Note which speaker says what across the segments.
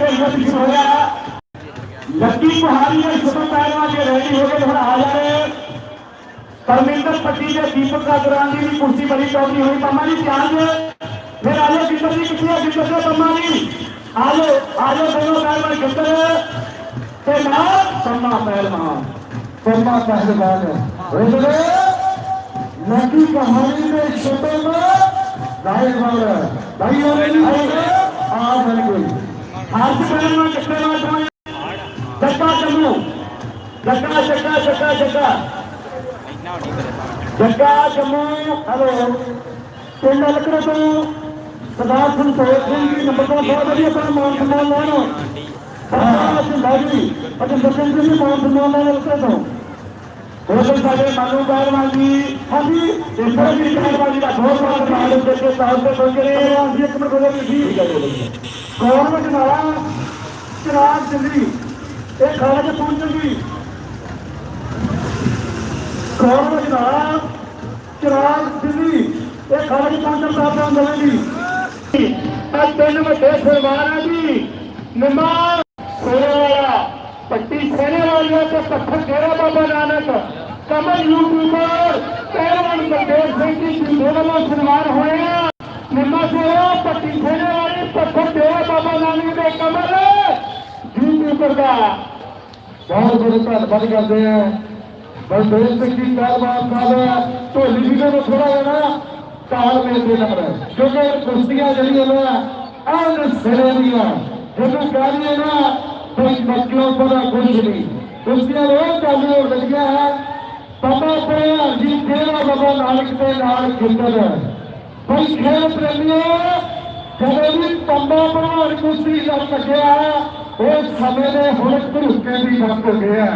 Speaker 1: ਵੱਡੇ ਹਿੱਟ ਸ਼ੁਰੂ ਹੋਇਆ ਲੱਕੀ ਕੁਹਾਰੀ ਦੇ ਛੋਟੇ ਪਹਿਲਵਾਨ ਜੇ ਰੈਡੀ ਹੋ ਗਏ ਹੁਣ ਆ ਜਾਣੇ ਪਰਮਿੰਦਰ ਪੱਟੀ ਦੇ ਦੀਪਕ ਕਾਦਰਾਨ ਦੀ ਵੀ ਕੁਰਸੀ ਬੜੀ ਚੌੜੀ ਹੋਈ ਪੰਮਾ ਜੀ ਧਿਆਨ ਦਿਓ ਫਿਰ ਆ ਜਾਓ ਜਿੱਤਰ ਜੀ ਕਿੱਥੇ ਆ ਜਿੱਤਰ ਦੇ ਪੰਮਾ ਜੀ ਆ ਜਾਓ ਆ ਜਾਓ ਦੋਨੋਂ ਪਹਿਲਵਾਨ ਜਿੱਤਰ ਤੇ ਨਾਲ ਪੰਮਾ ਪਹਿਲਵਾਨ
Speaker 2: ਪੰਮਾ ਪਹਿਲਵਾਨ ਉਹਦੇ ਲੱਕੀ ਕਹਾਣੀ ਦੇ ਛੋਟੇ ਮਾ ਰਾਇਵਾਲ ਭਾਈ ਉਹਨੇ ਆ ਬਣ ਗਈ
Speaker 1: ਹਰਜ ਪਹਿਲਵਾਨ ਕਿੱਥੇ ਨਾਲ ਜਾਣਾ ਜੱਗਾ ਜੰਮੂ ਜੱਗਾ ਜੱਗਾ ਜੱਗਾ ਜੱਗਾ ਜੱਗਾ ਜੰਮੂ ਹਲੋ ਪਿੰਡ ਲਕੜੇ ਤੋਂ ਸਰਦਾਰ ਸੰਤੋਖ ਸਿੰਘ ਜੀ ਨੰਬਰ ਤੋਂ ਬਹੁਤ ਵਧੀਆ ਆਪਣਾ ਮਾਨ ਸਨਮਾਨ ਲੈਣ ਹਾਂ ਅਸੀਂ ਬਾਜੀ ਅਤੇ ਬਚਨ ਜੀ ਵੀ ਮਾਨ ਸਨਮਾਨ ਲੈਣ ਲਕੜੇ ਤੋਂ ਹੋਰ ਵੀ ਸਾਡੇ ਮਾਨੂ ਪਹਿਲਵਾਨ ਜੀ ਹਾਂਜੀ ਇਸ ਤਰ੍ਹਾਂ ਦੀ ਪਹਿਲਵਾਨ ਦਾ ਬਹੁਤ ਬਹੁਤ ਧੰਨਵਾਦ ਦੇ ਕੇ ਸਾਹਿਬ ਦੇ ਪਹੁੰਚੇ ਨੇ ਅਸੀਂ ਇੱਕ ਮਿੰਟ ਬੋਲੋ ਜੀ ਕੌਣ ਬਚਨਾਲਾ ਚਿਰਾਗ ਚੰਦਰੀ ਇਹ ਖਾਣਾ ਚ ਪਹੁੰਚਣ ਦੀ ਕੌਣ ਬਚਨਾਲਾ ਚਿਰਾਗ ਇਹ ਖਾਣਾ ਚ ਪਹੁੰਚਣ ਦਾ ਆਪਣਾ ਅੱਜ ਤਿੰਨ ਵੱਡੇ ਸਰਵਾਰ ਜੀ। ਨਿਮਾ ਸੋਨੇ ਵਾਲਾ, ਪੱਟੀ ਸੇਨੇ ਵਾਲੀਆਂ ਤੇ ਪੱਥਰ ਡੇਰਾ ਬਾਬਾ ਨਾਨਕ। ਕਮਲ ਯੂਟਿਊਬਰ, ਪਹਿਲਵਾਨ ਬਲਦੇਵ ਸਿੰਘ ਜੀ ਜਿੰਦੇ ਵੱਲੋਂ ਸਨਮਾਨ ਹੋਇਆ। ਨਿਮਾ ਸੋਇਆ ਪੱਟੀ ਸੇਨੇ ਵਾਲੀ ਪੱਥਰ ਡੇਰਾ ਬਾਬਾ ਨਾਨਕ ਦੇ ਕਮਲ ਯੂਟਿਊਬਰ ਦਾ
Speaker 2: ਬਹੁਤ ਬਹੁਤ ਧੰਨਵਾਦ ਕਰਦੇ ਆ ਬਲਦੇਵ ਸਿੰਘ ਜੀ ਪਹਿਲਵਾਨ ਸਾਹਿਬ ਢੋਲੀ ਵੀ ਨੂੰ ਥੋੜਾ ਜਿਹਾ ਤਾਲ ਮੇਲ ਦੇ ਨੰਬਰ ਕਿਉਂਕਿ ਕੁਸ਼ਤੀਆਂ ਜਿਹੜੀਆਂ ਨਾ ਆਨ ਸਿਰੇ ਦੀਆਂ ਜਿਹਨੂੰ ਕਹਾਂਗੇ ਨਾ ਕੋਈ ਮਤਲਬ ਪਤਾ ਕੁਝ ਨਹੀਂ ਕੁਸ਼ਤੀਆਂ ਰੋਜ਼ ਚਾਲੂ ਹੋ ਲੱਗੀਆਂ ਹੈ ਬਾਬਾ ਪ੍ਰਿਆ ਜੀ ਤੇਰਾ ਬਾਬਾ ਨਾਨਕ ਦੇ ਨਾਲ ਖੇਡਰ ਕੋਈ ਖੇਡ ਪ੍ਰੇਮੀਓ ਜਦੋਂ ਵੀ ਪੰਬਾ ਪ੍ਰਵਾਨ ਕੁਸ਼ਤੀ ਦਾ ਲੱਗਿਆ ਉਸ ਸਮੇਂ ਦੇ ਹੁਣ ਧਰੁਕੇ ਦੀ ਵਕਤ ਹੋ ਗਿਆ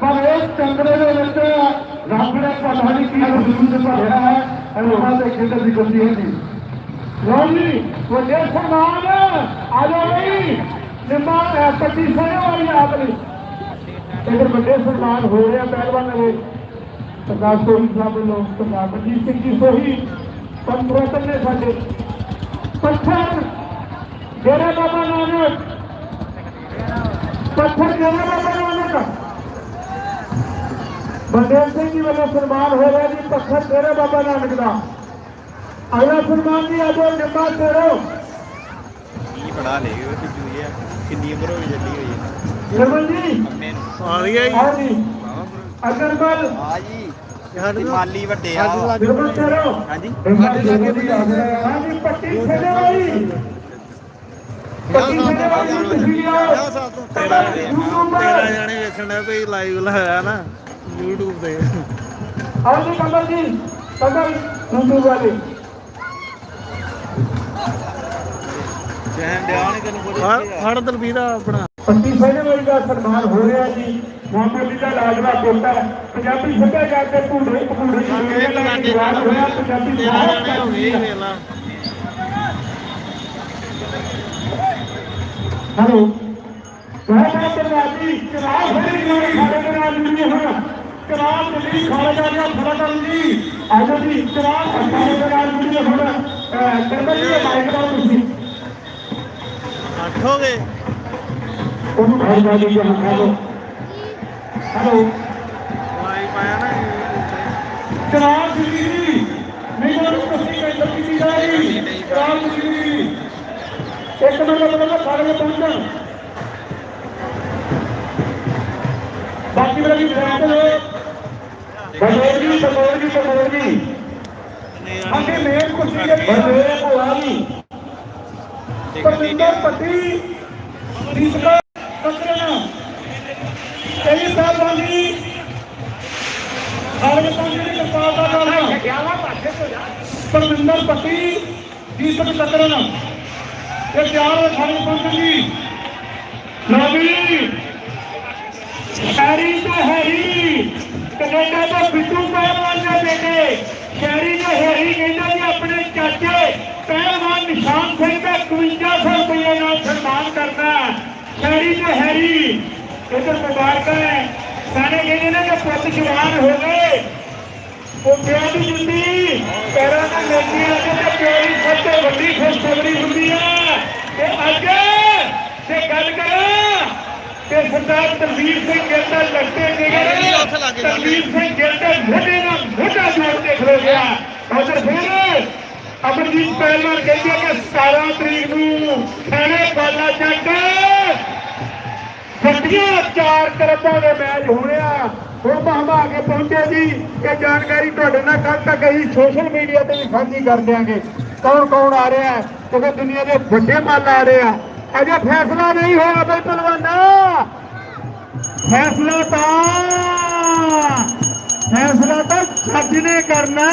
Speaker 2: ਪਰ ਇਸ ਚੰਦਰੇ ਦੇ ਵਿੱਚ ਰੱਬ ਨੇ ਪਤਾ ਨਹੀਂ ਕੀ ਹਜ਼ੂਰ ਭਰਿਆ ਹੈ ਅਨੁਭਾ ਦੇ ਖੇਡਰ ਦੀ ਕੁਸ਼ਤੀ ਹੁੰਦੀ
Speaker 1: ਰੋਜੀ ਵੱਡੇ ਸਨਮਾਨ, ਆ ਜਾਓ ਬਈ ਨਿਮਾ ਅਹ ਪੱਟੀ ਵਾਲੀ ਆਪ ਇਧਰ ਵੱਡੇ ਸਨਮਾਨ ਹੋ ਰਿਹਾ ਪਹਿਲਵਾਨ ਦੇ ਸਰਦਾਰ ਸੋਹੀ ਸਾਹਿਬ ਵੱਲੋਂ ਸਰਦਾਰ ਮਨਜੀਤ ਸਿੰਘ ਜੀ ਸੋਹੀ ਪੰਦਰਤਨ ਨੇ ਸਾਡੇ। ਪੱਥਰ ਡੇਰਾ ਬਾਬਾ ਨਾਨਕ। ਪੱਥਰ ਡੇਰਾ ਬਾਬਾ ਨਾਨਕ। ਬੰਦੇਵ ਸਿੰਘ ਜੀ ਵੱਲੋਂ ਸਨਮਾਨ ਹੋ ਰਿਹਾ ਜੀ ਪੱਥਰ ਡੇਰਾ ਬਾਬਾ ਨਾਨਕ ਦਾ। ਅਗਲਾ ਸਨਮਾਨ ਜੀ ਆਜੋ ਨਿੰਮਾ ਤੇਰੋ
Speaker 3: ਕੀ ਪੜਾ ਲੈ ਗਏ ਉਹ ਚੂਈ ਆ? ਕਿੰਨੀ ਉਮਰ ਹੋ ਗਈ ਜੱਡੀ ਹੋਈ ਹੈ
Speaker 1: ਨਿਰਮਲ ਜੀ।
Speaker 4: ਆ
Speaker 1: ਅਗਰਵਾਲ।
Speaker 3: ਆ ਜੀ। ਤੇ ਮਾਲੀ ਵੱਡੇ ਆ। ਹਾਂਜੀ।
Speaker 2: ਸਾਡੇ
Speaker 1: ਪੱਟੀ ਵਾਲੀ ਪੱਟੀ ਵਾਲੀ ਤੁਸੀਂ
Speaker 4: ਤੇਰਾ ਜਾਣੇ ਵੇਖਣ ਕੋਈ ਲਾਈਵ ਲਾਇਆ ਨਾ YouTube ਤੇ।
Speaker 1: ਆਓ ਜੀ ਕਮਲ ਜੀ ਕਮਲ YouTube ਵਾਲੇ।
Speaker 3: ਜਹਨ ਦਿਆਨ ਨੇ ਤੈਨੂੰ
Speaker 4: ਫੜ
Speaker 3: ਬੋਲੀ
Speaker 4: ਫੜ ਦਲਬੀਰ ਆਪਣਾ।
Speaker 1: ਪੱਟੀ ਛੇੜੇ ਵਾਲੀ ਦਾ ਸਨਮਾਨ ਹੋ ਰਿਹਾ ਜੀ। ਮੁਹੰਮਦ ਜੀ ਦਾ ਲਾਜਵਾ ਕੋਟਾ ਪੰਜਾਬੀ ਸੱਭਿਆਚਾਰ ਦੇ ਭੂੜੇ ਭੂੜੇ ਜੀ ਜਵਾਨ ਹੋਇਆ ਪੰਜਾਬੀ
Speaker 4: ਤੇਰਾ
Speaker 1: ਬਹੁਤ
Speaker 4: ਜਾਣੇ ਹੋ ਗਏ ਵੇਖ ਲਾ
Speaker 1: ਹੈਲੋ। ਬਹੁਤ ਜੀ ਚਰਾਗ ਫੜੀ ਗਈ ਸਾਡੇ ਦੇ ਨਾਲ ਜੁੜੀ ਹੁਣ ਚਰਾਗ ਦਿੱਲੀ ਰਿਹਾ ਫੜਾ ਕਰਨ ਜੀ। ਆਜੋ ਜੀ ਚਰਾਗ ਸਾਡੇ ਦੇ ਨਾਲ ਜੁੜੀ ਹੁਣ ਕਰਮਲ ਜੀ ਮਾਈਕ ਦਾ ਤੁਸੀਂ।
Speaker 4: ਅੱਠ ਹੋ ਗਏ।
Speaker 1: ਉਹਨੂੰ ਘਰ ਜਾ ਜੀ ਜਹਾਂ ਹੈਲੋ ਹੈਲੋ
Speaker 4: ਲਾਈਵ ਪਾਇਆ ਨਾ YouTube ਤੇ
Speaker 1: ਚਰਾਗ ਦਿੱਲੀ ਜੀ ਨਹੀਂ ਤਾਂ ਤੁਸੀਂ ਕਹਿੰਦੇ ਕੀਤੀ ਜਾ ਰਹੀ ਚਰਾਗ ਦਿੱਲੀ ਇੱਕ ਮਿੰਟ ਮਤਲਬ ਸਾਰੇ ਪਹੁੰਚਣ ਬਾਕੀ ਮੇਰਾ ਵੀ ਡਰਾਈਵਰ ਬਲਦੇਵ ਜੀ ਬਲਦੇਵ ਜੀ ਬਲਦੇਵ ਜੀ ਅੱਗੇ ਮੇਨ ਕੁਰਸੀ ਜਿਹੜੀ ਬਲਦੇਵ ਭੋਲਾ ਜੀ ਪਰਮਿੰਦਰ ਪੱਟੀ ਦੀਪਕਾ ਕਕਰਣਾ ਕਈ ਸਾਲ ਬਾਅਦ ਹਾਲੇ ਪਹੁੰਚੇ ਨੇ ਕਿਰਪਾਲ ਦਾ ਨਾਮ ਪਰਮਿੰਦਰ ਪੱਟੀ ਦੀਪਕ ਕਕਰਣਾ ਇਹ ਚਾਰ ਵਜੇ ਖਾਣੇ ਪਹੁੰਚਣ ਨਵੀ ਸ਼ਹਿਰੀ ਤੇ ਹੈਰੀ, ਕੈਨੇਡਾ ਤੋਂ ਬਿੱਟੂ ਪਹਿਲਵਾਨ ਦੇ ਬੇਟੇ। ਸ਼ਹਿਰੀ ਤੇ ਹੈਰੀ ਕਹਿੰਦਾ ਜੀ ਆਪਣੇ ਚਾਚੇ ਪਹਿਲਵਾਨ ਨਿਸ਼ਾਨ ਸਿੰਘ ਦਾ 5100 ਰੁਪਏ ਨਾਲ ਸਨਮਾਨ ਕਰਦਾ ਸ਼ਹਿਰੀ ਤੋਂ ਹੈਰੀ, ਇਧਰ ਮੁਬਾਰਕਾਂ ਹੈ। ਸਾਰੇ ਕਹਿੰਦੇ ਨੇ ਕਿ ਪੁੱਤ ਜਵਾਨ ਹੋ ਗਏ। ਪਿਓ ਦੀ ਜਿੰਦੀ ਪੈਰਾਂ ਨਾਲ ਆ ਕਿ ਤੇ ਦੀ ਸਭ ਤੋਂ ਵੱਡੀ ਖੁਸ਼ਖਬਰੀ ਹੁੰਦੀ ਆ। ਤੇ ਅੱਜ
Speaker 5: ਤੇ ਗੱਲ ਕਰਾਂ ਤੇ ਸਰਦਾਰ ਤਲਵੀਰ ਸਿੰਘ ਗਿੱਲ ਦਾ ਲੱਗਦੇ ਨਿਗਰ ਤਲਵੀਰ ਸਿੰਘ ਗਿੱਲ ਦੇ ਮੋਢੇ ਨਾਲ ਮੋਢਾ ਜੋੜ ਕੇ ਖਲੋ ਗਿਆ। ਉਧਰ ਫਿਰ ਅਮਰਜੀਤ ਪਹਿਲਵਾਨ ਕਹਿੰਦੇ ਕਿ 17 ਤਰੀਕ ਨੂੰ ਖਾਣੇ ਬਾਲਾ ਜੱਟ। ਵੱਡੀਆਂ ਚਾਰ ਤਰਫਾਂ ਦੇ ਮੈਚ ਹੋਣੇ ਆ ਹੁਣ ਆ ਕੇ ਪਹੁੰਚੇ ਜੀ, ਇਹ ਜਾਣਕਾਰੀ ਤੁਹਾਡੇ ਨਾਲ ਕੱਲ ਤੱਕ ਅਸੀਂ ਸੋਸ਼ਲ ਮੀਡੀਆ ਤੇ ਵੀ ਸਾਂਝੀ ਕਰ ਦਿਆਂਗੇ। ਕੌਣ ਕੌਣ ਆ ਰਿਹਾ ਹੈ? ਕਿਉਂਕਿ ਦੁਨੀਆ ਦੇ ਵੱਡੇ ਮੱਲ ਆ ਰਹੇ ਆ। ਅਜੇ ਫੈਸਲਾ ਨਹੀਂ ਹੋਇਆ ਬਈ ਪਹਿਲਵਾਨਾ। ਫੈਸਲਾ ਤਾਂ ਫੈਸਲਾ ਤਾਂ ਜੱਜ ਨੇ ਕਰਨਾ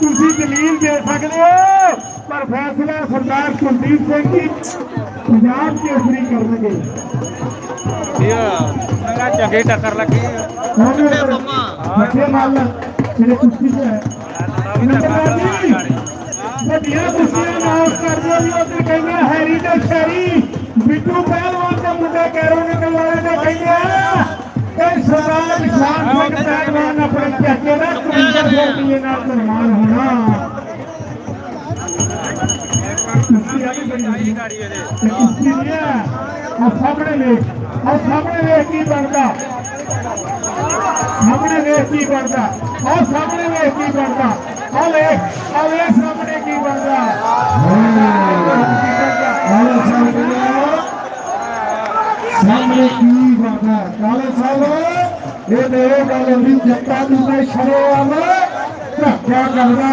Speaker 5: ਤੁਸੀਂ ਦਲੀਲ ਦੇ ਸਕਦੇ ਹੋ, ਪਰ ਫੈਸਲਾ ਸਰਦਾਰ ਕੁਲਦੀਪ ਸਿੰਘ ਜੀ ਪੰਜਾਬ ਕੇਸਰੀ ਕਰਨਗੇ।
Speaker 4: ਮੇਰਾ ਚੰਗੇ ਟੱਕਰ ਲੱਗੀ
Speaker 5: ਉਹਨੇ ਬੱਚੇ ਮਾਲ ਜਿਹੜੇ ਕੁਸ਼ਤੀ ਚ ਹੈ। ਨੰਬਰਦਾਰ ਜੀ ਵੱਡੀਆਂ ਕੁਸ਼ਤੀਆਂ ਅਨਾਉਂਸ ਕਰ ਦਿਓ ਜੀ ਉਧਰ ਕਹਿੰਦੇ ਹੈਰੀ ਤੇ ਸ਼ੈਰੀ ਬਿੱਟੂ ਪਹਿਲਵਾਨ ਦੇ ਮੁੰਡੇ ਕੈਰੋ ਨਿਕਲ ਵਾਲੇ ਨੇ ਕਹਿੰਦੇ ਆ ਕਿ ਸਰਦਾਰ ਨਿਸ਼ਾਨ ਸਿੰਘ ਪਹਿਲਵਾਨ ਆਪਣੇ ਚਾਚੇ ਦਾ 53 ਰੁਪਏ ਨਾਲ ਸਨਮਾਨ ਹੋਣਾ। ਕੁਸ਼ਤੀ ਆ ਗਈ ਬੜੀ
Speaker 4: ਗਾੜੀ ਇਹਦੇ
Speaker 5: ਤੇ ਕੁਸ਼ਤੀ ਆ। ਸਾਹਮਣੇ ਵੇਖ। ਆ ਸਾਹਮਣੇ ਵੇਖ ਕੀ ਬਣਦਾ ਸਾਹਮਣੇ ਵੇਖ ਕੀ ਬਣਦਾ ਆ ਸਾਹਮਣੇ ਵੇਖ ਕੀ ਬਣਦਾ ਆ ਲੈ ਆ ਲੈ ਸਾਹਮਣੇ ਕੀ ਬਣਦਾ ਸਾਹਮਣੇ ਕੀ ਬਣਦਾ ਕਾਲੇ ਸਾਹਿਬ ਇਹ ਤੇ ਇਹ ਗੱਲ ਹੁੰਦੀ ਜੱਟਾਂ ਦੀ ਤੇ ਸ਼ਰੇਆਮ ਧੱਕਾ ਕਰਦਾ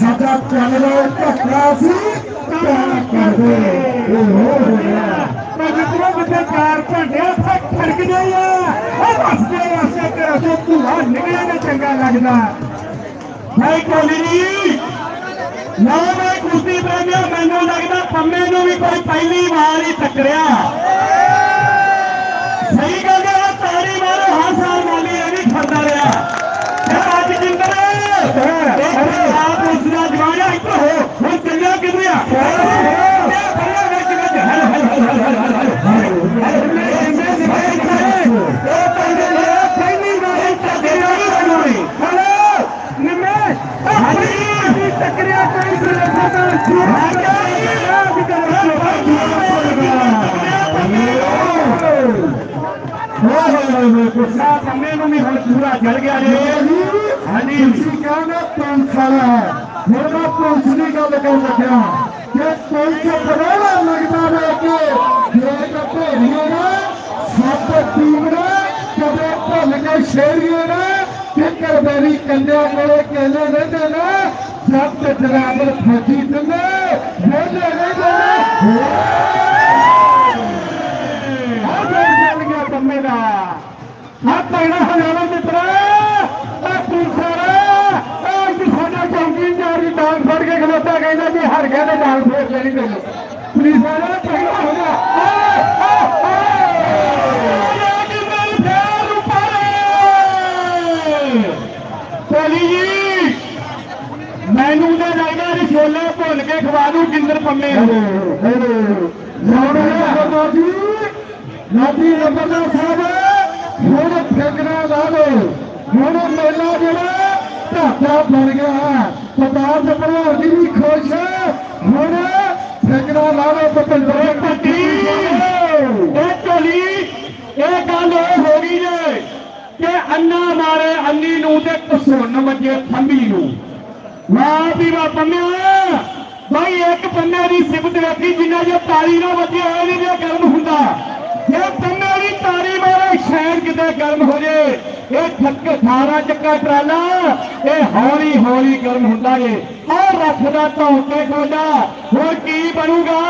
Speaker 5: ਸਾਡਾ ਚੱਲਦਾ ਧੱਕਾ ਸੀ ਧੱਕਾ ਕਰਦੇ ਇਹ ਹੋ ਗਿਆ ਚਾਰ ਘੰਟੇ ਉੱਥੇ ਖੜਕਦੇ ਆ। ਉਹ ਰਸਤੇ ਰਸਤੇ ਤੇ ਰਸਤੇ ਧੂਆ ਨਿਕਲਿਆ ਨਾ ਚੰਗਾ ਲੱਗਦਾ। ਭਾਈ ਕੋਲੀ ਨਾ ਮੈਂ ਕੁਸ਼ਤੀ ਪ੍ਰੇਮੀਓ ਮੈਨੂੰ ਲੱਗਦਾ ਪੰਮੇ ਨੂੰ ਵੀ ਕੋਈ ਪਹਿਲੀ ਵਾਰ ਹੀ ਟੱਕਰਿਆ। ਸਹੀ ਗੱਲ ਹੈ ਤਾਰੀ ਮਾਰੋ ਹਰ ਸਾਲ ਮਾਲੀ ਇਹ ਵੀ ਖੜਦਾ ਰਿਹਾ। ਤੇ ਅੱਜ ਜਿੰਦਰ ਆਪ ਉਸ ਦਾ ਜਵਾਨਾ ਇੱਕ ਹੋ, ਹੁਣ ਚੱਲਿਆ ਕਿਵੇਂ ਆ? ਗੁੱਸਾ ਪੰਮੇ ਨੂੰ ਵੀ ਹੁਣ ਪੂਰਾ ਜਲ ਗਿਆ ਜੀ ਹਾਂਜੀ ਤੁਸੀਂ ਕਹਿੰਦੇ ਪੰਜ ਸਾਲਾ ਹੈ ਹੁਣ ਮੈਂ ਪੁਲਿਸ ਦੀ ਗੱਲ ਕਰ ਲੱਗਿਆ ਕਿ ਕੋਈ ਤੇ ਬੜਾ ਲੱਗਦਾ ਹੈ ਕਿ ਜੇ ਭੇੜੀਏ ਨਾ ਸੱਤ ਟੀਮ ਨੇ ਕਦੇ ਭੁੱਲ ਕੇ ਸ਼ੇਰੀਏ ਨੇ ਕਿ ਕਰਬੇਰੀ ਕੰਡਿਆਂ ਕੋਲੇ ਕੇਲੇ ਰਹਿੰਦੇ ਨੇ ਜਦ ਤੇ ਜਰਾਬਰ ਫੌਜੀ ਦਿੰਦੇ ਬੋਲੇ ਰਹਿੰਦੇ ਨੇ ਆ ਚੱਲ ਗਿਆ ਪੰਮੇ ਦਾ ਆ ਪੈਣਾ ਹਜ਼ਾਰਾਂ ਮਿੱਤਰਾ। ਆ ਪੁਲਸਰਾ ਆ ਕਿ ਸਾਡਾ ਚੌਂਕੀ ਜਾਰੀ ਡਾਂਗ ਫੜ ਕੇ ਖਲੋਤਾ ਕਹਿੰਦਾ ਜੀ ਹਰ ਗਿਆ ਤੇ ਡਾਂਗ ਫੇਰ ਲੈਣੀ ਤੈਨੂੰ ਪੁਲਿਸ ਵਾਲਾ ਪੈਣਾ ਹੋ ਗਿਆ। ਕੋਲੀ ਜੀ ਮੈਨੂੰ ਤੇ ਲੱਗਦਾ ਜੀ ਛੋਲੇ ਭੁੱਲ ਕੇ ਖਵਾ ਦੂੰ ਜਿੰਦਰ ਪੰਮੇ ਨੂੰ। ਜਾਣੋ ਜੀ। ਨਾਤੀ ਨੰਬਰਦਾਰ ਸਾਹਿਬ ਹੁਣ ਫੇਕਣਾ ਲਾ ਲੋ ਹੁਣ ਮੇਲਾ ਜਿਹੜਾ ਢਾਕਾ ਬਣ ਗਿਆ। ਸਰਦਾਰ ਜਪਰਵਾਰ ਜੀ ਵੀ ਖੁਸ਼। ਹੁਣ ਫੇਕਣਾ ਲਾ ਲੋ ਭਪਿੰਦਰ ਪੱਟੀ ਇਹ ਢੋਲੀ ਇਹ ਗੱਲ ਇਹ ਹੋ ਗਈ ਜੇ ਕਿ ਅੰਨਾ ਮਾਰੇ ਅੰਨੀ ਨੂੰ ਤੇ ਕਸੁੰਨ ਵੱਜੇ ਥੰਬੀ ਨੂੰ। ਵਾਹ ਵੀ ਵਾਹ ਪੰਮਿਆ ਭਾਈ ਇੱਕ ਪੰਨੇ ਦੀ ਸਿਫਤ ਵੇਖੀ ਜਿੰਨਾ ਜੇ ਤਾਲੀ ਨਾਲ ਵੱਜੇ ਹੋਏ ਨਹੀਂ ਜੇ ਗਰਮ ਹੁੰਦਾ। ਜੇ ਪੰਨੇ ਦੀ ਤਾਲੀ ਕਿਤੇ ਗਰਮ ਹੋ ਜੇ, ਇਹ ਥੱਕ 18 ਚੱਕਾ ਟਰਾਲਾ, ਇਹ ਹੌਲੀ ਹੌਲੀ ਗਰਮ ਹੁੰਦਾ ਜੇ। ਉਹ ਰੱਖਦਾ ਧੌਣ ਤੇ ਗੋਡਾ ਹੁਣ ਕੀ ਬਣੂਗਾ?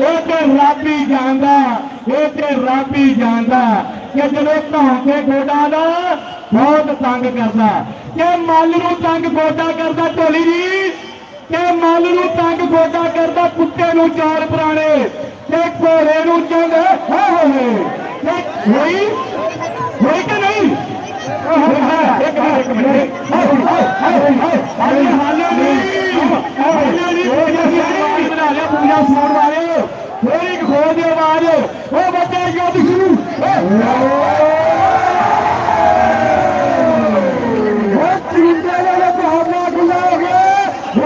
Speaker 5: ਇਹ ਤੇ ਰੱਬ ਹੀ ਜਾਣਦਾ, ਇਹ ਤੇ ਰੱਬ ਹੀ ਜਾਣਦਾ ਕਿ ਜਦੋਂ ਧੌਣ ਤੇ ਗੋਡਾ ਦਾ ਬਹੁਤ ਤੰਗ ਕਰਦਾ। ਕਿ ਮੱਲ ਨੂੰ ਤੰਗ ਗੋਡਾ ਕਰਦਾ ਢੋਲੀ ਜੀ, ਕਿ ਮੱਲ ਨੂੰ ਤੰਗ ਗੋਡਾ ਕਰਦਾ ਕੁੱਤੇ ਨੂੰ ਚਾਰ ਪੁਰਾਣੇ, ਤੇ ਘੋੜੇ ਨੂੰ ਚੰਗ ਹੋ ਹੋਏ। ਹੋਈ ਹੋਈ ਕਿ ਨਹੀਂ ਇੱਕ ਮਿੰਟ ਇੱਕ ਮਿੰਟ ਹਾਲੇ ਨਹੀਂ ਹਾਲੇ ਨਹੀਂ ਬਣਾ ਲਿਆ ਪੂਜਾ ਸੁਣਨ ਵਾਲੇ ਥੋੜੀ ਖੋਲ ਦੀ ਆਵਾਜ਼ ਉਹ ਬੱਚੇ ਯੁੱਧ ਸ਼ੁਰੂ ਉਹ ਚਿੰਤਾ ਵਾਲਾ ਬਹਾਨਾ ਖੁੱਲਾ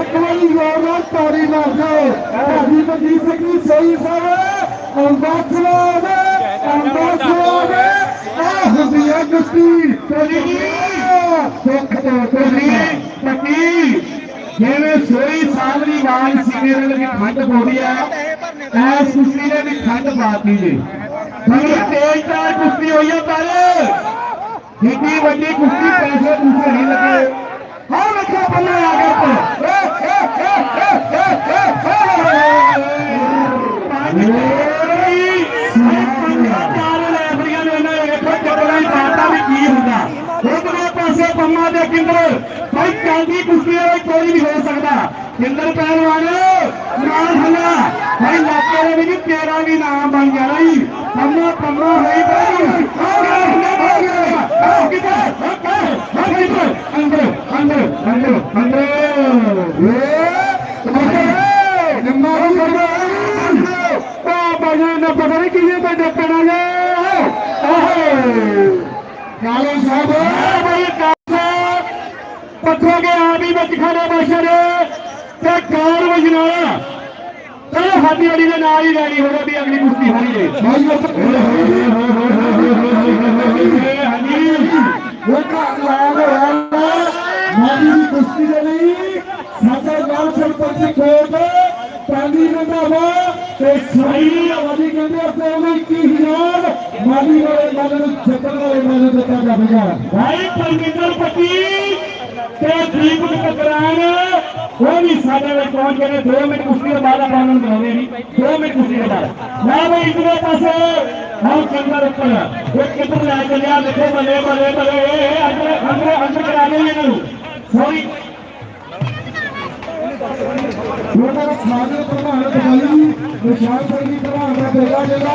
Speaker 5: ਇੱਕ ਵਾਰੀ ਜ਼ੋਰ ਨਾਲ ਤਾੜੀ ਮਾਰ ਜਾਓ ਭਾਜੀ ਮਨਜੀਤ ਸਿੰਘ ਜੀ ਸਹੀ ਸਾਹਿਬ
Speaker 2: ਅੰਬਾਸਵਾਦ ਹੈ ਕੁਸ਼ਤੀ
Speaker 5: ਕੋਲੀ
Speaker 2: ਸੁੱਖ ਤੋਂ
Speaker 5: ਕੋਲੀ ਪਤੀ ਜਿਵੇਂ ਸੋਈ ਸਾਵਰੀ ਵਾਂਗ ਸੀਨੇ ਦੇ ਵਿੱਚ ਖੰਡ ਪੋੜੀ ਆ ਐਸ ਕੁਸ਼ਤੀ ਨੇ ਵੀ ਖੰਡ ਪਾਤੀ ਜੀ ਬੜੀ ਤੇਜ਼ਦਾਰ ਕੁਸ਼ਤੀ ਹੋਈ ਆ ਪਰ ਜਿੱਡੀ ਵੱਡੀ ਕੁਸ਼ਤੀ ਪੈਸੇ ਪੂਸੇ ਨਹੀਂ ਲੱਗੇ ਹਾਂ ਵੇਖੋ ਬੰਦਾ ਆ ਗਿਆ ਉੱਪਰ ਏ ਏ ਏ ਏ ਏ ਏ ਏ ਚਾਰ ਲੈਬਰੀਆਂ ਨੇ ਇਹਨਾਂ ਨੇ ਵੇਖੋ ਚੱਕਰਾਂ ਹੀ ਪਾਤਾ ਵੀ ਕੀ ਹੁੰਦਾ ਉਧਰਲੇ ਪਾਸੇ ਪੰਮਾ ਦੇ ਕਿੰਦਰ ਭਾਈ ਚਾਂਦੀ ਕੁਸ਼ਤੀ ਦੇ ਵਿੱਚ ਕੋਈ ਵੀ ਹੋ ਸਕਦਾ ਕਿੰਦਰ ਪਹਿਲਵਾਨ ਨਾਲ ਹੱਲਾ ਭਾਈ ਲਾਕੇ ਦੇ ਵਿੱਚ ਤੇਰਾ ਵੀ ਨਾਮ ਬਣ ਜਾਣਾ ਹੀ ਪੰਮਾ ਪੰਮਾ ਹੋਈ ਭਾਈ ਆ ਗਿਆ ਆ ਗਿਆ ਆ ਕਿੱਧਰ ਆ ਕਿੱਧਰ ਅੰਦਰ ਅੰਦਰ ਅੰਦਰ ਅੰਦਰ ਏ ਨਿੰਮਾ ਨੂੰ ਕਰੋ ਆ ਬਾਜੇ ਨੇ ਪਤਾ ਨਹੀਂ ਕਿਹਨੇ ਤੇ ਡੱਕਣਾ ਲੈ ਆਹੋ ਕਾਲੇ ਸਾਹਿਬ ਬਈ ਕਾਸੇ ਪੱਥੋਂ ਕੇ ਆਦਮੀ ਵਿੱਚ ਖਾਣੇ ਬਾਸ਼ਰ ਤੇ ਕਾਰ ਵਜਨਾਲਾ ਚਲੋ ਸਾਡੀ ਵਾਲੀ ਦੇ ਨਾਲ ਹੀ ਰੈਡੀ ਹੋ ਗਏ ਵੀ ਅਗਲੀ ਕੁਸ਼ਤੀ ਹੋਣੀ ਹੈ ਹਾਂਜੀ
Speaker 2: ਉਹ ਘਰ ਲਾਇਆ ਹੋਇਆ ਮਾਦੀ ਦੀ ਕੁਸ਼ਤੀ ਦੇ ਲਈ ਸਾਡਾ ਨਾਲ ਸਰਪੰਚ ਕੋਟ ਪਾਣੀ ਰੰਧਾਵਾ ਤੇ ਸਾਈ ਆਵਾਜ਼ੀ ਕਹਿੰਦੇ ਆਪਣੇ ਉਹਨੂੰ 21000 ਮਾਦੀ ਵਾਲੇ ਮਨ ਨੂੰ ਛੱਡਣ ਵਾਲੇ ਮਨ ਨੂੰ ਦਿੱਤਾ ਜਾਵੇਗਾ
Speaker 5: ਭਾਈ ਪਰਮਿੰਦਰ ਪੱਟੀ ਤੇ ਦੀਪਕ ਕਕਰਾਨ ਉਹ ਵੀ ਸਾਡੇ ਵਿੱਚ ਪਹੁੰਚ ਗਏ ਨੇ 2 ਮਿੰਟ ਕੁਸ਼ਤੀ ਦੇ ਬਾਅਦ ਆਪਾਂ ਉਹਨਾਂ ਨੂੰ ਬੁਲਾਉਂਦੇ ਨਹੀਂ 2 ਮਿੰਟ ਕੁਸ਼ਤੀ ਦੇ ਬਾਅਦ ਮੈਂ ਬਈ ਇਧਰਲੇ ਪਾਸੇ ਹਾਂ ਚੰਦਰ ਉੱਪਰ ਇਹ ਕਿੱਧਰ ਲੈ ਚੱਲਿਆ ਦੇਖੋ ਬੱਲੇ ਬੱਲੇ ਬੱਲੇ ਇਹ ਇਹ, ਅੰਦਰ ਅੰਦਰ ਅੰਦਰ ਕਰਾ ਦੇ ਇਹਨਾਂ ਨੂੰ। ਸੋਰੀ
Speaker 2: ਉਹਨਾਂ ਦਾ ਸਾਗਰ ਪ੍ਰਭਾਵ ਦਵਾਈ ਨਿਸ਼ਾਨ ਸਿੰਘ ਦੀ ਪ੍ਰਭਾਵ ਦਾ ਬੇਟਾ ਜਿਹੜਾ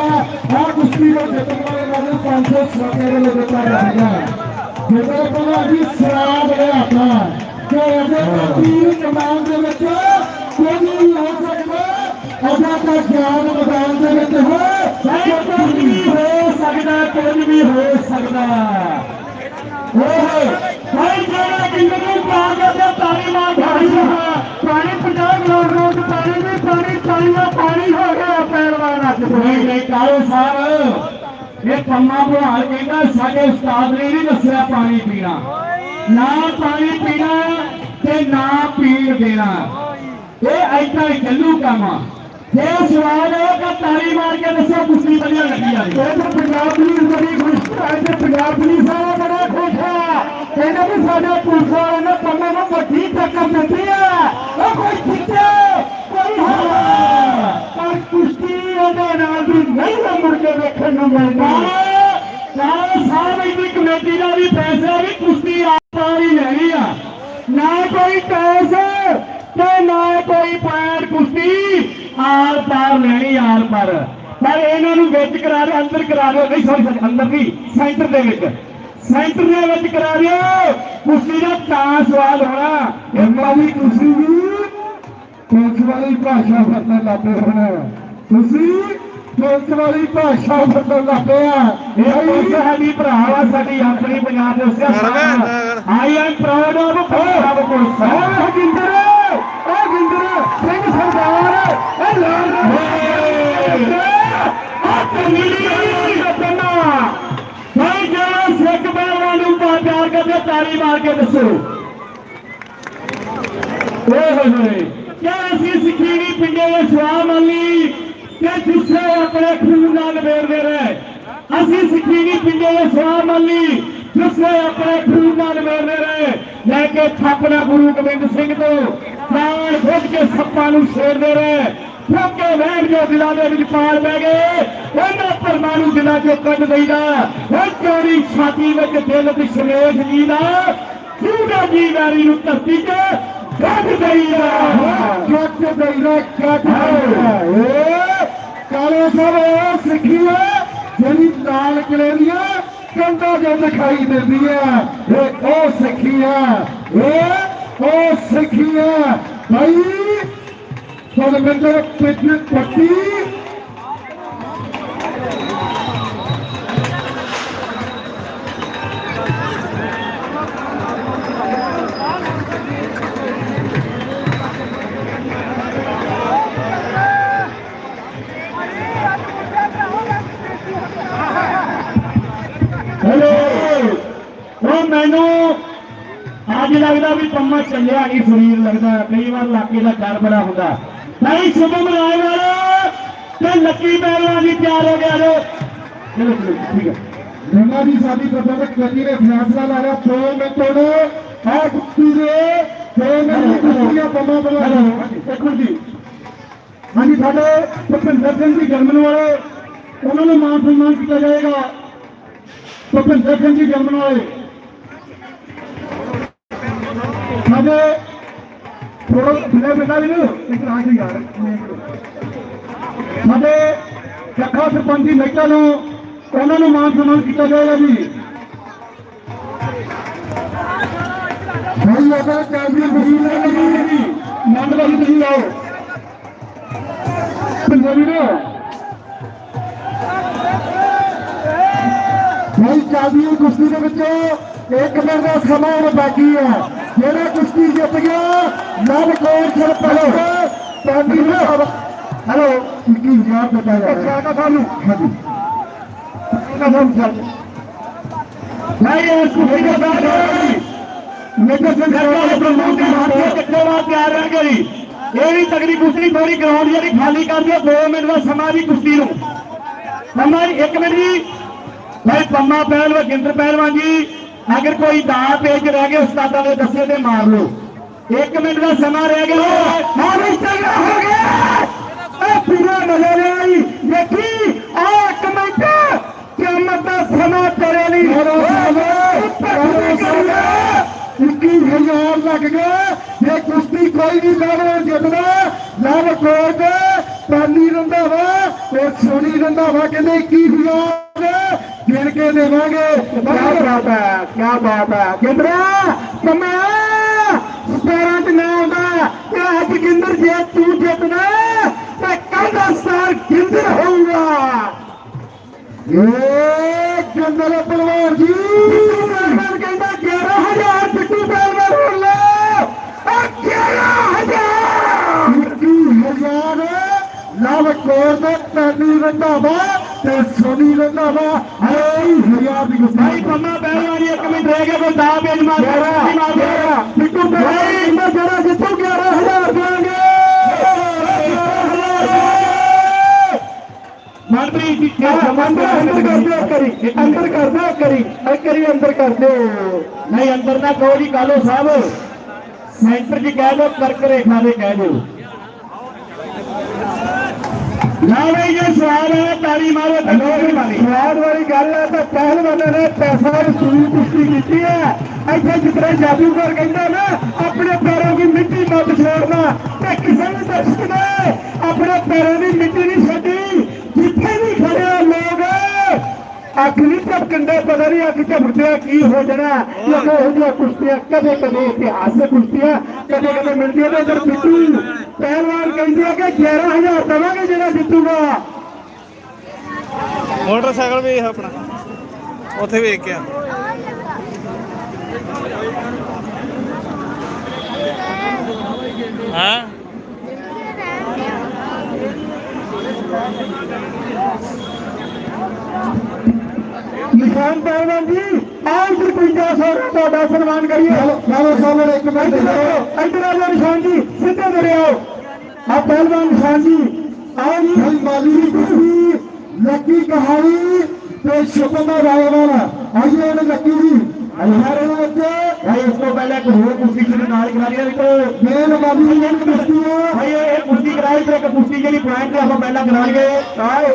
Speaker 2: ਆ ਕੁਸ਼ਤੀ ਦਾ ਜਿੱਤਣ ਵਾਲੇ ਮਨ ਨੂੰ 500 ਸਵਾਗਤ ਵੱਲੋਂ ਦਿੱਤਾ ਜਾਵੇਗਾ ਜਿਹੜਾ ਪ੍ਰਭਾਵ ਜੀ ਸਰਾਬ ਰਿਹਾ ਕਿ ਅਜੇ ਤੀਰ ਕਮਾਨ ਦੇ ਵਿੱਚ ਕੋਈ ਨਹੀਂ ਹੋ ਸਕਦਾ ਅਜਾ ਦਾ ਗਿਆਨ ਮੈਦਾਨ ਦੇ ਵਿੱਚ ਹੈ
Speaker 5: ਕੁਝ ਵੀ ਹੋ ਸਕਦਾ ਕੁਝ ਵੀ ਹੋ ਸਕਦਾ ਓਏ ਭਾਈ ਜਿਹੜਾ ਕਿੰਨੇ ਪਾ ਕੇ ਤੇ ਤਾਲੀ ਮਾਰ ਖਾਈ ਰਹਾ ਪਾਣੀ 50 ਗਲਾਸ ਰੋਜ਼ ਪਾਣੀ ਵੀ ਪਾਣੀ ਪਾਣੀ ਦਾ ਪਾਣੀ ਹੋ ਗਿਆ ਪਹਿਲਵਾਨ ਅੱਜ ਨਹੀਂ ਨਹੀਂ ਕਾਲੋ ਸਾਹਿਬ ਇਹ ਪੰਮਾ ਬਹਾਲ ਕਹਿੰਦਾ ਸਾਡੇ ਉਸਤਾਦ ਨੇ ਨਹੀਂ ਦੱਸਿਆ ਪਾਣੀ ਪੀਣਾ। ਨਾ ਪਾਣੀ ਪੀਣਾ ਤੇ ਨਾ ਪੀਣ ਦੇਣਾ। ਇਹ ਐਦਾਂ ਹੀ ਚੱਲੂ ਕੰਮ। ਜੇ ਸਵਾਲ ਹੈ ਕਿ ਤਾਲੀ ਮਾਰ ਕੇ ਦੱਸੋ ਕੁਸ਼ਤੀ ਵਧੀਆ ਲੱਗੀ ਆ। ਇਹ ਤਾਂ ਪੰਜਾਬ ਪੁਲਿਸ ਬੜੀ ਖੁਸ਼ ਹੈ ਤੇ ਪੰਜਾਬ ਪੁਲਿਸ ਵਾਲਾ ਬੜਾ ਖੁਸ਼ ਹੈ ਕਹਿੰਦੇ ਵੀ ਸਾਡੇ ਪੁਲਿਸ ਵਾਲਿਆਂ ਨੇ ਪੰਮੇ ਨੂੰ ਵੱਡੀ ਟੱਕਰ ਦਿੱਤੀ ਹੈ ਉਹ ਕੋਈ ਕਿੱਥੇ ਕੋਈ ਹਾਂ ਪਰ ਕੁਸ਼ਤੀ ਉਹਦੇ ਨਾਲ ਵੀ ਨਹੀਂ ਨਾ ਮੁੜ ਕੇ ਵੇਖਣ ਨੂੰ ਮਿਲਦਾ ਨਾਲ ਸਾਹਿਬ ਦੀ ਕਮੇਟੀ ਦਾ ਵੀ ਫੈਸਲਾ ਵੀ ਕੁਸ਼ਤੀ ਆਪਾਂ ਹੀ ਲੈਣੀ ਆ ਨਾ ਕੋਈ ਪੈਸੇ ਤੇ ਨਾ ਕੋਈ ਪੈਰ ਕੁਸ਼ਤੀ ਆਰ ਪਾਰ ਲੈਣੀ ਆਰ ਪਾਰ ਪਰ ਇਹਨਾਂ ਨੂੰ ਵਿੱਚ ਕਰਾ ਦਿਓ ਅੰਦਰ ਕਰਾ ਦਿਓ ਨਹੀਂ ਸੌਰੀ ਅੰਦਰ ਨਹੀਂ ਸੈਂਟਰ ਦੇ ਵਿੱਚ ਸੈਂਟਰ ਦੇ ਵਿੱਚ ਕਰਾ ਦਿਓ ਕੁਸ਼ਤੀ ਦਾ ਤਾਂ ਸਵਾਲ ਹੋਣਾ
Speaker 2: ਇਹ ਮਾਲੀ ਤੁਸੀਂ ਵੀ ਪੁਲਿਸ ਵਾਲੀ ਭਾਸ਼ਾ ਵਰਤਣ ਲੱਗੇ ਹੁਣ। ਤੁਸੀਂ ਪੁਲਿਸ ਵਾਲੀ ਭਾਸ਼ਾ ਵਰਤਣ ਲੱਗੇ ਆ।
Speaker 5: ਇਹ ਪੁਲਿਸ ਸਾਡੀ ਭਰਾ ਵਾ ਸਾਡੀ ਆਪਣੀ ਪੰਜਾਬ ਦੇ ਉਸੇ। I am proud of Punjab police
Speaker 2: ਓਏ ਹਜਿੰਦਰ ਓ ਗਿੰਦਰ ਸਿੰਘ ਸਰਦਾਰ ਓ ਲਾਲ
Speaker 5: ਆ ਕਮੀਲੀ ਗੱਪਨਾ ਭਾਈ ਜਿਹੜਾ ਸਿੱਖ ਪਹਿਲਵਾਨ ਨੂੰ ਪਿਆਰ ਕਰਦੇ ਤਾਲੀ ਮਾਰ ਕੇ ਦੱਸੋ। ਓਏ ਹੋਏ ਹੋਏ। ਕਿਆ ਅਸੀਂ ਸਿੱਖੀ ਨਹੀਂ ਪਿੰਡੇ ਦੇ ਸਵਾਹ ਮੰਨੀ ਕਿ ਜਿੱਥੇ ਆਪਣੇ ਖੂਨ ਨਾਲ ਵੇਰਦੇ ਰਹੇ। ਅਸੀਂ ਸਿੱਖੀ ਪਿੰਡੇ ਦੇ ਸਵਾਹ ਮੰਨੀ ਜਿੱਥੇ ਆਪਣੇ ਖੂਨ ਨਾਲ ਵੇਰਦੇ ਰਹੇ। ਲੈ ਕੇ ਥਾਪਣਾ ਗੁਰੂ ਗੋਬਿੰਦ ਸਿੰਘ ਤੋਂ ਪ੍ਰਾਣ ਖੁੱਦ ਕੇ ਸੱਪਾਂ ਨੂੰ ਛੇੜਦੇ ਰਹੇ। ਫੋਕੇ ਵਹਿਣ ਜੋ ਦਿਲਾਂ ਦੇ ਵਿੱਚ ਪਾਲ ਪੈ ਗਏ, ਉਹਨਾਂ ਪਰਮਾਣੂ ਦਿਲਾਂ ਚੋਂ ਕੱਢ ਦਈਦਾ। ਉਹ ਚੋਰੀ ਛਾਤੀ ਵਿੱਚ ਦਿਲ ਦੀ ਸ਼ਰੇਸ਼ ਜੀ ਦਾ ਜੂਦਾ ਜੀ ਵੈਰੀ ਨੂੰ ਧਰਤੀ 'ਚ
Speaker 2: ਕੱਟ ਦੇਈਦਾ ਕੱਟ ਏ ਕਾਲੇ ਸਾਹਿਬ ਸਿੱਖੀ ਹੈ ਜਿਹੜੀ ਲਾਲ ਕਿਲੇ ਦੀਆਂ ਕੰਧਾਂ ਜੋ ਦਿਖਾਈ ਦਿੰਦੀ ਹੈ ਇਹ ਉਹ ਸਿੱਖੀ ਹੈ ਇਹ ਉਹ ਸਿੱਖੀ ਹੈ ਭਾਈ ਸਲਮਿੰਦਰ ਪਿੱਛ ਪੱਟੀ
Speaker 5: ਮੈਨੂੰ ਅੱਜ ਲੱਗਦਾ ਵੀ ਪੰਮਾ ਚੱਲਿਆ ਨਹੀਂ ਸਰੀਰ ਲੱਗਦਾ ਕਈ ਵਾਰ ਲਾਕੇ ਦਾ ਡਰ ਬੜਾ ਹੁੰਦਾ ਭਾਈ ਸ਼ੁਭਮ ਰਾਏ ਵਾਲੇ ਤੇ ਲੱਕੀ ਪਹਿਲਵਾਨ ਜੀ ਤਿਆਰ ਹੋ ਗਿਆ ਜੋ ਚਲੋ ਚਲੋ ਠੀਕ ਹੈ।
Speaker 2: ਗੰਗਾ ਦੀ ਸਾਡੀ ਪ੍ਰਬੰਧਕ ਕਮੇਟੀ ਨੇ ਫੈਸਲਾ ਲਾ ਲਿਆ। 2 ਮਿੰਟ ਨੂੰ ਹੈ ਕੁਸ਼ਤੀ ਦੇ 2 ਮਿੰਟ ਦੀ ਕੁਸ਼ਤੀਆਂ ਪੰਮਾ ਬਣਾ
Speaker 5: ਇੱਕ ਮਿੰਟ ਜੀ। ਹਾਂਜੀ ਸਾਡੇ ਭੁਪਿੰਦਰ ਸਿੰਘ ਜੀ ਜਰਮਨ ਵਾਲੇ। ਉਹਨਾਂ ਨੂੰ ਮਾਨ ਸਨਮਾਨ ਕੀਤਾ ਜਾਏਗਾ। ਭੁਪਿੰਦਰ ਸਿੰਘ ਜੀ ਜਰਮਨ ਵਾਲੇ ਸਾਡੇ ਥੋੜਾ ਬਿਲੇ ਬੇਟਾ ਵੀ ਨੂੰ ਇੱਕ ਰਾਜ ਯਾਰ ਸਾਡੇ ਲੱਖਾ ਸਰਪੰਚ ਜੀ ਮਹਿਤਾ ਨੂੰ, ਉਹਨਾਂ ਨੂੰ ਮਾਨ ਸਨਮਾਨ ਕੀਤਾ ਜਾਏਗਾ ਜੀ।
Speaker 2: ਭਾਈ ਅਗਰ ਚੈਂਪੀਅਨ ਵਜ਼ੀਰ ਨੇ
Speaker 5: ਜੀ ਮੰਡ ਵਾਲੀ ਤੁਸੀਂ ਆਓ ਪੰਜਾਬੀ ਨੇ।
Speaker 2: ਭਾਈ ਚੱਲਦੀ ਕੁਸ਼ਤੀ ਦੇ ਵਿੱਚ ਇੱਕ ਮਿੰਟ ਦਾ ਸਮਾਂ ਬਾਕੀ ਹੈ। ਜਿਹੜਾ ਕੁਸ਼ਤੀ ਜਿੱਤ ਗਿਆ ਲਵ ਕੋਰ ਸਰਪੰਚ ਪਾਂਡੀ ਨੇ ਹੈਲੋ 21000 ਦਿੱਤਾ ਜਾ ਰਿਹਾ
Speaker 5: ਕਾ ਸਾਨੂੰ
Speaker 2: ਹਾਂਜੀ।
Speaker 5: ਕਾ ਸਾਨੂੰ ਚੱਲ ਨਹੀਂ ਇਸ ਕੁੜੀ ਦਾ ਬਾਤ ਹੈ ਮੇਜਰ ਸਿੰਘ ਸਰਕਾਰ ਪ੍ਰਮੋਦ ਦੀ ਮਾਤਰਾ ਕਿੱਥੇ ਵਾ ਤਿਆਰ ਰਹਿਣਗੇ ਜੀ ਇਹ ਵੀ ਤਗੜੀ ਕੁਸ਼ਤੀ ਥੋੜੀ ਗਰਾਊਂਡ ਜਿਹੜੀ ਖਾਲੀ ਕਰ ਦਿਓ 2 ਮਿੰਟ ਦਾ ਸਮਾਂ ਦੀ ਕੁਸ਼ਤੀ ਨੂੰ। ਪੰਮਾ ਜੀ 1 ਮਿੰਟ ਜੀ। ਭਾਈ ਪੰਮਾ ਪਹਿਲਵਾਨ ਗਿੰਦਰ ਪਹਿਲਵਾਨ ਜੀ। ਅਗਰ ਕੋਈ ਦਾ ਪੇਜ ਰਹਿ ਗਿਆ ਉਸਤਾਦਾਂ ਦੇ ਦੱਸੇ ਤੇ ਮਾਰ ਲਓ। 1 ਮਿੰਟ ਦਾ ਸਮਾਂ ਰਹਿ ਗਿਆ। ਮਾਰ ਚੰਗਾ ਹੋ ਗਿਆ। ਇਹ ਪੂਰਾ ਨਜ਼ਾਰੇ ਆਈ। ਦੇਖੀ ਆ ਇੱਕ ਕਿਆਮਤ ਦਾ ਸਮਾਂ ਤੇਰੇ ਲਈ
Speaker 2: ਇੱਕੀ ਹਜ਼ਾਰ ਲੱਗ ਗਏ। ਜੇ ਕੁਸ਼ਤੀ ਕੋਈ ਨਹੀਂ ਪਹਿਲਵਾਨ ਜਿੱਤਦਾ, ਲਵ ਕੋਰ ਪਾਲੀ ਰੰਧਾਵਾ ਤੇ ਸੋਨੀ ਰੰਧਾਵਾ ਕਹਿੰਦੇ 21000 ਗਿਣ ਕੇ ਦੇਵਾਂਗੇ
Speaker 5: ਕੀ ਬਾਤ ਹੈ ਕੀ ਬਾਤ ਹੈ ਗਿੰਦਰਾ ਕਮਾ ਸਪੈਰਾਂ ਤੇ ਨਾ ਆਉਂਦਾ ਤੇ ਅੱਜ ਗਿੰਦਰ ਜੇ ਤੂੰ ਜਿੱਤਣਾ ਤੇ ਕੱਲ ਦਾ ਸਟਾਰ ਗਿੰਦਰ ਹੋਊਗਾ
Speaker 2: ਏ ਜੰਗਲ ਪਹਿਲਵਾਨ ਜੀ
Speaker 5: ਪਹਿਲਵਾਨ ਕਹਿੰਦਾ 11000 ਪਿੱਟੂ ਪਹਿਲਵਾਨ ਹੋ ਲੈ ਆ 11000
Speaker 2: ਇੱਕੀ ਹਜ਼ਾਰ ਲਵ ਕੋਰ ਦਾ ਪਾਲੀ ਰੰਧਾਵਾ ਤੇ ਸੋਨੀ ਰੰਧਾਵਾ ਹਰੇ ਹਜ਼ਾਰ ਦੀ
Speaker 5: ਭਾਈ ਪੰਮਾ ਪਹਿਲਵਾਨ ਜੀ ਇੱਕ ਮਿੰਟ ਰਹਿ ਗਿਆ ਕੋਈ ਦਾ ਪੇਜ ਮਾਰ ਗਿਆ ਪਹਿਲਵਾਨ ਇੰਨਾ ਜਿਹੜਾ ਜਿੱਤੂ 11000 ਦੇਵਾਂਗੇ। ਮਨਪ੍ਰੀਤ ਜੀ
Speaker 2: ਅੰਦਰ ਅੰਦਰ ਕਰ ਅੰਦਰ ਕਰ ਦਿਓ ਕਰੀ ਕਰੀ ਅੰਦਰ ਕਰ ਦਿਓ
Speaker 5: ਨਹੀਂ ਅੰਦਰ ਨਾ ਕਹੋ ਜੀ ਕਾਲੋ ਸਾਹਿਬ? ਸੈਂਟਰ ਜੀ ਕਹਿ ਦਿਓ ਕਰਕ ਰੇਖਾ ਦੇ ਕਹਿ ਦਿਓ। ਨਾ ਬਈ ਸਵਾਲ ਹੈ ਤਾਲੀ ਮਾਰੋ ਤਨੋਰ ਮਾਰੀ
Speaker 2: ਸਵਾਦ ਵਾਲੀ ਗੱਲ ਹੈ ਤਾਂ ਪਹਿਲਵਾਨਾਂ ਨੇ ਪੈਸਾ ਵਸੂਲੀ ਕੁਸ਼ਤੀ ਕੀਤੀ ਹੈ ਇੱਥੇ ਜਿਤਨੇ ਜਾਦੂਗਰ ਕਹਿੰਦੇ ਨਾ, ਆਪਣੇ ਪੈਰਾਂ ਦੀ ਮਿੱਟੀ ਮਤ ਛੋੜਨਾ। ਤੇ ਕਿਸੇ ਵੀ ਦਰਸ਼ਕ ਨੇ ਆਪਣੇ ਪੈਰੋਂ ਦੀ ਮਿੱਟੀ ਨਹੀਂ ਛੱਡੀ। ਜਿੱਥੇ ਵੀ ਅੱਖ ਨਹੀਂ ਝਪਕੰਦੇ ਪਤਾ ਨਹੀਂ ਅੱਖ ਝਪਕਦੇ ਕੀ ਹੋ ਜਾਣਾ? ਲੋਕ ਇਹੋ ਜਿਹੀਆਂ ਕੁਸ਼ਤੀਆਂ ਕਦੇ ਕਦੇ ਇਤਿਹਾਸਕ ਕੁਸ਼ਤੀਆਂ, ਕਦੇ ਕਦੇ ਮਿਲਦੀਆਂ ਨੇ ਇਧਰ ਬਿੱਟੂ ਪਹਿਲਵਾਨ ਕਹਿੰਦੇ ਆ ਕਿ 11000 ਦੇਵਾਂਗੇ ਜਿਹੜਾ ਜਿੱਤੂਗਾ।
Speaker 4: ਮੋਟਰਸਾਈਕਲ ਵੀ ਆਪਣਾ। ਉੱਥੇ ਵੇਖ ਕੇ ਆ। ਹਾਂ?
Speaker 5: ਨਿਸ਼ਾਨ ਪਹਿਲਵਾਨ ਜੀ। ਆਓ ਜੀ 5500 ਦਾ ਤੁਹਾਡਾ ਸਨਮਾਨ ਕਰੀਏ।
Speaker 2: ਚਲੋ ਚਲੋ ਇੱਕ ਮਿੰਟ
Speaker 5: ਇੱਧਰ ਇੱਧਰ ਆ ਜਾਓ ਨਿਸ਼ਾਨ ਜੀ ਸਿੱਧੇ ਤੁਰੇ ਆਓ। ਆ ਪਹਿਲਵਾਨ ਨਿਸ਼ਾਨ ਜੀ ਆਓ ਜੀ।
Speaker 2: ਭਾਈ ਮਾਲੀ ਕੁਸ਼ਤੀ ਲੱਕੀ ਕਹਾਣੀ ਤੇ ਸ਼ੁਭਮ ਰਾਏਵਾਲ ਆਈਏ ਨੇ ਲੱਕੀ ਜੀ। ਹਜ਼ਾਰੇ ਵਿੱਚ।
Speaker 5: ਭਾਈ ਉਸ ਤੋਂ ਪਹਿਲਾਂ ਇੱਕ ਹੋਰ ਕੁਸ਼ਤੀ ਸ਼ੁਰੂ ਨਾਲ ਕਰਾ ਰਹੀ ਹੈ ਦੇਖੋ
Speaker 2: ਮੇਨ ਮਾਲੀ ਦੀ ਕੁਸ਼ਤੀ ਹੈ
Speaker 5: ਭਾਈ ਇਹ ਇਹ ਇੱਕ ਕੁਸ਼ਤੀ ਜਿਹੜੀ ਪੁਆਇੰਟ ਆਪਾਂ ਪਹਿਲਾਂ ਕਰਾਂਗੇ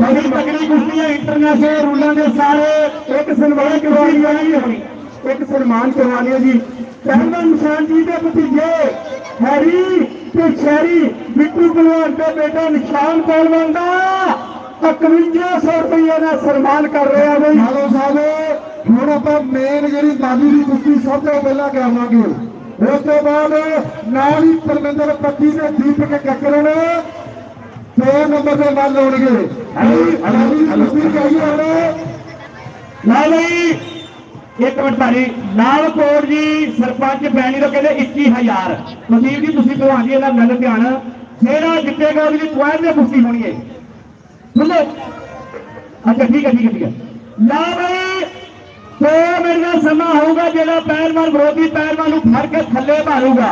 Speaker 5: ਬੜੀ ਤਕੜੀ ਕੁਸ਼ਤੀ ਹੈ ਇੰਟਰਨੈਸ਼ਨਲ ਰੂਲਾਂ ਦੇ ਸਾਰੇ। ਇੱਕ ਸਨਮਾਨ ਕਰਵਾਉਣੀ ਹੈ ਜੀ ਇੱਕ ਸਨਮਾਨ ਕਰਵਾਉਣੀ ਹੈ ਜੀ। ਪਹਿਲਵਾਨ ਨਿਸ਼ਾਨ ਜੀ ਦੇ ਭਤੀਜੇ, ਹੈਰੀ ਤੇ ਸ਼ੈਰੀ ਬਿੱਟੂ ਪਹਿਲਵਾਨ ਦਾ ਬੇਟਾ ਨਿਸ਼ਾਨ ਪਹਿਲਵਾਨ ਦਾ 5100 ਰੁਪਏ ਦਾ ਸਨਮਾਨ ਕਰ ਰਿਹਾ ਬਈ।
Speaker 2: ਮਾਲੋ ਸਾਹਿਬ ਹੁਣ ਆਪਾਂ ਮੇਨ ਜਿਹੜੀ ਮਾਲੀ ਦੀ ਕੁਸ਼ਤੀ ਸਭ ਤੋਂ ਪਹਿਲਾਂ ਕਰਾਵਾਂਗੇ। ਉਸ ਤੋਂ ਬਾਅਦ ਨਾਲ ਹੀ ਪਰਮਿੰਦਰ ਪੱਤੀ ਤੇ ਦੀਪਕ ਕੱਕਰਨ ਦੋ ਨੰਬਰ ਦੇ ਮਾਲੀ ਦੀ ਕੁਸ਼ਤੀ ਕਹੀ ਹੁਣ
Speaker 5: ਨਾ ਲਈ ਇੱਕ ਮਿੰਟ ਭਾਜੀ ਨਾਲ ਕੋਟ ਜੀ ਸਰਪੰਚ ਬੈਣੀ ਤੋਂ ਕਹਿੰਦੇ 21000 ਮਸੀਹ ਜੀ ਤੁਸੀਂ ਭਲਵਾਨ ਜੀ ਇਹਦਾ ਗੱਲ ਧਿਆਨ। ਜਿਹੜਾ ਜਿੱਤੇਗਾ ਉਹਦੀ ਪੁਆਇੰਟ ਦੇ ਕੁਸ਼ਤੀ ਹੋਣੀ ਹੈ ਬੁੱਲੇ। ਅੱਛਾ ਠੀਕ ਹੈ ਠੀਕ ਹੈ ਠੀਕ ਹੈ। ਨਾ ਬਈ ਦੋ ਮਿੰਟ ਦਾ ਸਮਾਂ ਹੋਊਗਾ ਜਿਹੜਾ ਪਹਿਲਵਾਨ ਵਿਰੋਧੀ ਪਹਿਲਵਾਨ ਨੂੰ ਫੜ ਕੇ ਥੱਲੇ ਮਾਰੂਗਾ।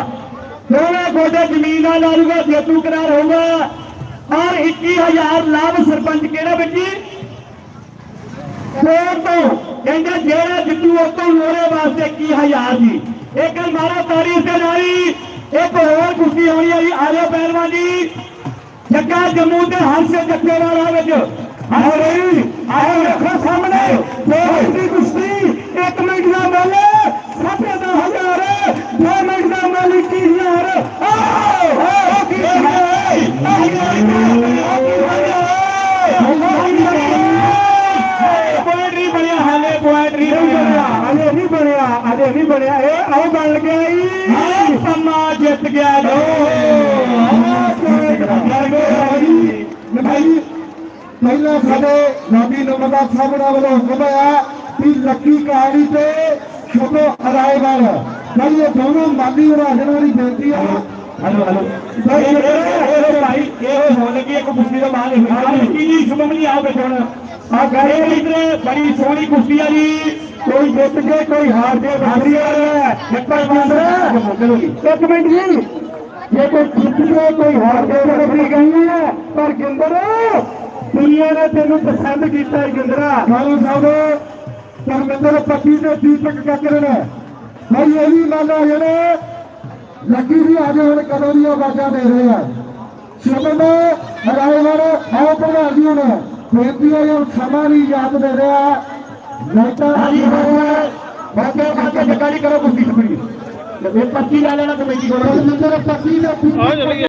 Speaker 5: ਦੋਵੇਂ ਗੋਡੇ ਜ਼ਮੀਨ ਨਾਲ ਲਾਊਗਾ ਜੇਤੂ ਕਰਾਰ ਹੋਊਗਾ। ਔਰ 21000 ਲਾਭ ਸਰਪੰਚ ਕਿਹੜਾ ਬੱਜੀ ਕੋਰ ਤੋਂ। ਕਹਿੰਦੇ ਜਿਹੜਾ ਜਿੱਤੂ ਉਹ ਤੋਂ ਲੋਰੇ ਵਾਸਤੇ 21000 ਜੀ। ਇੱਕ ਮਾਰਾ ਤਾਰੀਫ ਦੇ ਨਾਲੀ ਇੱਕ ਹੋਰ ਕੁਸ਼ਤੀ ਹੋਣੀ ਹੈ ਜੀ ਆਜੋ ਪਹਿਲਵਾਨ ਜੀ। ਜੱਗਾ ਜੰਮੂ ਦੇ ਹਾਸੇ ਜੱਗੇ ਵਾਲਾ ਵਿੱਚ। ਆਓ ਰਹੀ ਆਓ ਵੇਖੋ ਸਾਹਮਣੇ। ਦੀ ਕੁਸ਼ਤੀ ਇੱਕ ਮਿੰਟ ਦਾ ਮੁੱਲ ਸੱਤ ਦਾ ਹਜ਼ਾਰ ਦੋ ਮਿੰਟ ਦਾ ਮੁੱਲ 20000 ਆਓ ਆਓ ਕੀ ਪੁਆਇੰਟ ਨਹੀਂ ਬਣਿਆ ਹਾਲੇ ਪੁਆਇੰਟ ਨਹੀਂ ਬਣਿਆ ਹਾਲੇ ਨਹੀਂ ਬਣਿਆ ਅਜੇ ਨਹੀਂ ਬਣਿਆ ਇਹ ਆਉ ਬਣ ਗਿਆ ਈ ਸਮਾ ਜਿੱਤ ਗਿਆ ਜੋ
Speaker 2: ਭਾਈ ਪਹਿਲਾਂ ਸਾਡੇ ਨਬੀ ਨਮਦਾ ਸਾਹਿਬ ਦਾ ਵੱਲੋਂ ਹੁਕਮ ਹੈ ਕਿ ਲੱਕੀ ਕਹਾਣੀ ਤੇ ਛੋਟੋ ਅਰਾਏਵਾਲ ਭਾਈ ਇਹ ਦੋਨੋਂ ਮਾਲੀ ਉਰਾਜਨਾਂ ਦੀ ਬੇਨਤੀ ਹੈ
Speaker 5: ਹਲੋ ਹਲੋ ਭਾਈ ਇਹ ਭਾਈ ਇਹ ਹੋਣ ਲੱਗੀ ਇੱਕ ਕੁਸ਼ਤੀ ਦਾ ਮਾਲ ਹੋਈ ਕੀ ਜੀ ਸ਼ੁਭਮ ਜੀ ਆਓ ਬੈਠੋ ਹੁਣ। ਆ ਗਏ ਇਧਰ ਬੜੀ ਸੋਹਣੀ ਕੁਸ਼ਤੀ ਆ ਜੀ। ਕੋਈ ਜਿੱਤ ਕੇ ਕੋਈ ਹਾਰ ਕੇ ਬਾਹਰੀ ਆ। ਰਿਹਾ ਹੈ ਨਿੱਪਲ ਬੰਦ ਇੱਕ ਮਿੰਟ ਜੀ। ਜੇ ਕੋਈ ਜਿੱਤ ਕੇ ਕੋਈ ਹਾਰ ਕੇ ਬਾਹਰੀ ਗਈ ਹੈ ਪਰ ਗਿੰਦਰ ਦੁਨੀਆ ਨੇ ਤੈਨੂੰ ਪਸੰਦ ਕੀਤਾ ਹੈ ਗਿੰਦਰਾ।
Speaker 2: ਕਾਲੂ ਸਾਹਿਬ ਪਰਮਿੰਦਰ ਪੱਟੀ ਤੇ ਦੀਪਕ ਕਾਕਰ ਨੇ। ਭਾਈ ਇਹ ਵੀ ਮੰਨ ਜਿਹੜੇ ਲੱਕੀ ਵੀ ਅੱਜ ਹੁਣ ਕਦੋਂ ਦੀਆਂ ਆਵਾਜ਼ਾਂ ਦੇ ਰਹੇ ਆ। ਸ਼ਬਦ ਹਰਾਏਵਾਲ ਆਓ ਪ੍ਰਧਾਨ ਜੀ ਹੁਣ। ਬੇਨਤੀ ਹੈ ਯਾਰ ਸਮਾਂ ਨਹੀਂ ਯਾਦ ਦੇ ਰਿਹਾ। ਨਹੀਂ ਤਾਂ
Speaker 5: ਹਾਂਜੀ ਬਾਕੀ ਬਾਕੀ ਜਗਾੜੀ ਕਰੋ ਕੁਸ਼ਤੀ ਛਪੜੀ ਇਹ 25 ਲੈ ਲੈਣਾ ਕਮੇਟੀ ਕੋਲ।
Speaker 2: ਪਰਮਿੰਦਰ ਪੱਟੀ
Speaker 4: ਚਲੀ